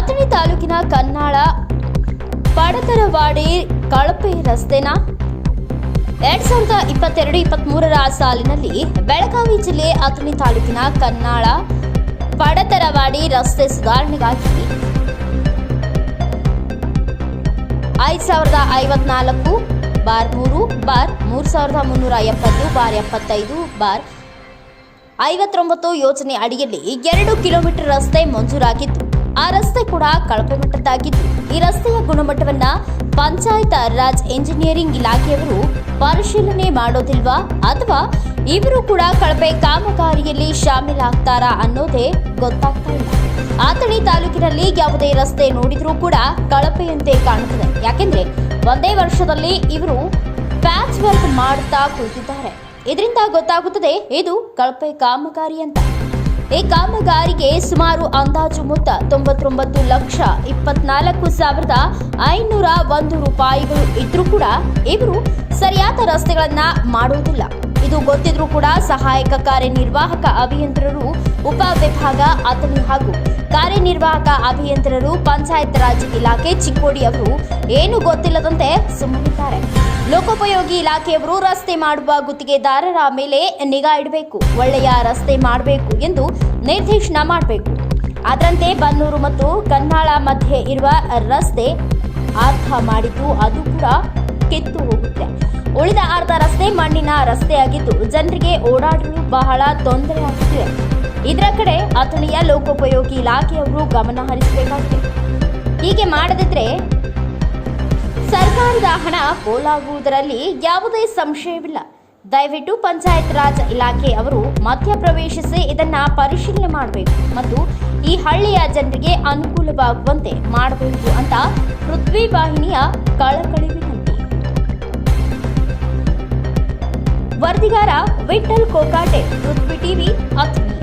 ಅಥಣಿ ತಾಲೂಕಿನ ಕನ್ನಾಳ ಪಡತರವಾಡಿ ಕಳಪೆ ರಸ್ತೆನ ಎರಡ್ ಸಾವಿರದ ಇಪ್ಪತ್ತೆರಡು ಇಪ್ಪತ್ಮೂರರ ಸಾಲಿನಲ್ಲಿ ಬೆಳಗಾವಿ ಜಿಲ್ಲೆ ಅಥಣಿ ತಾಲೂಕಿನ ಕನ್ನಾಳ ಪಡತರವಾಡಿ ರಸ್ತೆ ಸುಧಾರಣೆಗಾಗಿ ಐದು ಸಾವಿರದ ಐವತ್ನಾಲ್ಕು ಬಾರ್ ಮೂರು ಬಾರ್ ಮೂರು ಸಾವಿರದ ಮುನ್ನೂರ ಎಪ್ಪತ್ತು, ಬಾರ್ ಎಪ್ಪತ್ತೈದು, ಬಾರ್ ಐವತ್ತೊಂಬತ್ತು ಯೋಜನೆ ಅಡಿಯಲ್ಲಿ ಎರಡು ಕಿಲೋಮೀಟರ್ ರಸ್ತೆ ಮಂಜೂರಾಗಿದ್ದು ಆ ರಸ್ತೆ ಕೂಡ ಕಳಪೆ ಮಟ್ಟದ್ದಾಗಿದ್ದು ಈ ರಸ್ತೆಯ ಗುಣಮಟ್ಟವನ್ನ ಪಂಚಾಯತ್ ರಾಜ್ ಇಂಜಿನಿಯರಿಂಗ್ ಇಲಾಖೆಯವರು ಪರಿಶೀಲನೆ ಮಾಡೋದಿಲ್ವಾ? ಅಥವಾ ಇವರು ಕೂಡ ಕಳಪೆ ಕಾಮಗಾರಿಯಲ್ಲಿ ಶಾಮೀಲಾಗ್ತಾರಾ ಅನ್ನೋದೇ ಗೊತ್ತಾಗ್ತಾ ಇಲ್ಲ. ಆತಳಿ ತಾಲೂಕಿನಲ್ಲಿ ಯಾವುದೇ ರಸ್ತೆ ನೋಡಿದ್ರೂ ಕೂಡ ಕಳಪೆಯಂತೆ ಕಾಣುತ್ತದೆ. ಯಾಕೆಂದ್ರೆ ಒಂದೇ ವರ್ಷದಲ್ಲಿ ಇವರು ಪ್ಯಾಚ್ ವರ್ಕ್ ಮಾಡ್ತಾ ಕುಳಿತಿದ್ದಾರೆ. ಇದರಿಂದ ಗೊತ್ತಾಗುತ್ತದೆ, ಇದು ಕಳಪೆ ಕಾಮಗಾರಿ ಅಂತ. ಈ ಕಾಮಗಾರಿಗೆ ಸುಮಾರು ಅಂದಾಜು ಮೊತ್ತ ತೊಂಬತ್ತೊಂಬತ್ತು ಲಕ್ಷ ಇಪ್ಪತ್ನಾಲ್ಕು ಸಾವಿರದ ಐನೂರ ಒಂದು ರೂಪಾಯಿಗಳು ಇದ್ರೂ ಕೂಡ ಇವರು ಸರಿಯಾದ ರಸ್ತೆಗಳನ್ನ ಮಾಡುವುದಿಲ್ಲ. ಇದು ಗೊತ್ತಿದ್ರೂ ಕೂಡ ಸಹಾಯಕ ಕಾರ್ಯನಿರ್ವಾಹಕ ಅಭಿಯಂತರರು, ಉಪ ವಿಭಾಗ ಅಥಣಿ ಹಾಗೂ ಕಾರ್ಯನಿರ್ವಾಹಕ ಅಭಿಯಂತರರು, ಪಂಚಾಯತ್ ರಾಜ್ ಇಲಾಖೆ ಚಿಕ್ಕೋಡಿ ಅವರು ಏನು ಗೊತ್ತಿಲ್ಲದಂತೆ ಸುಮ್ಮನಿದ್ದಾರೆ. ಲೋಕೋಪಯೋಗಿ ಇಲಾಖೆಯವರು ರಸ್ತೆ ಮಾಡುವ ಗುತ್ತಿಗೆದಾರರ ಮೇಲೆ ನಿಗಾ ಇಡಬೇಕು, ಒಳ್ಳೆಯ ರಸ್ತೆ ಮಾಡಬೇಕು ಎಂದು ನಿರ್ದೇಶನ ಮಾಡಬೇಕು. ಅದರಂತೆ ಬನ್ನೂರು ಮತ್ತು ಕನ್ನಾಳ ಮಧ್ಯೆ ಇರುವ ರಸ್ತೆ ಅರ್ಥ ಮಾಡಿದ್ದು, ಅದು ಕೂಡ ಕಿತ್ತು ಹೋಗುತ್ತೆ ಉಳಿದ ಅರ್ಧ ರಸ್ತೆ ಮಣ್ಣಿನ ರಸ್ತೆಯಾಗಿದ್ದು ಜನರಿಗೆ ಓಡಾಡಲು ಬಹಳ ತೊಂದರೆ ಆಗುತ್ತಿದೆ ಇದರ ಕಡೆ ಅಥಣಿಯ ಲೋಕೋಪಯೋಗಿ ಇಲಾಖೆಯವರು ಗಮನ ಹರಿಸಬೇಕಾಗಿದೆ. ಹೀಗೆ ಮಾಡದಿದ್ರೆ ಸರ್ಕಾರದ ಹಣ ಪೋಲಾಗುವುದರಲ್ಲಿ ಯಾವುದೇ ಸಂಶಯವಿಲ್ಲ. ದಯವಿಟ್ಟು ಪಂಚಾಯತ್ ರಾಜ್ ಇಲಾಖೆ ಅವರು ಮಧ್ಯಪ್ರವೇಶಿಸಿ ಇದನ್ನ ಪರಿಶೀಲನೆ ಮಾಡಬೇಕು ಮತ್ತು ಈ ಹಳ್ಳಿಯ ಜನರಿಗೆ ಅನುಕೂಲವಾಗುವಂತೆ ಮಾಡಬೇಕು ಅಂತ ಪೃಥ್ವಿ ವಾಹಿನಿಯ ಕಳಕಳಿ ವರದಿಗಾರ ವಿಠಲ್ ಕೋಕಾಟೆ ಪೃಥ್ವಿ ಟಿವಿ ಅಥಣಿ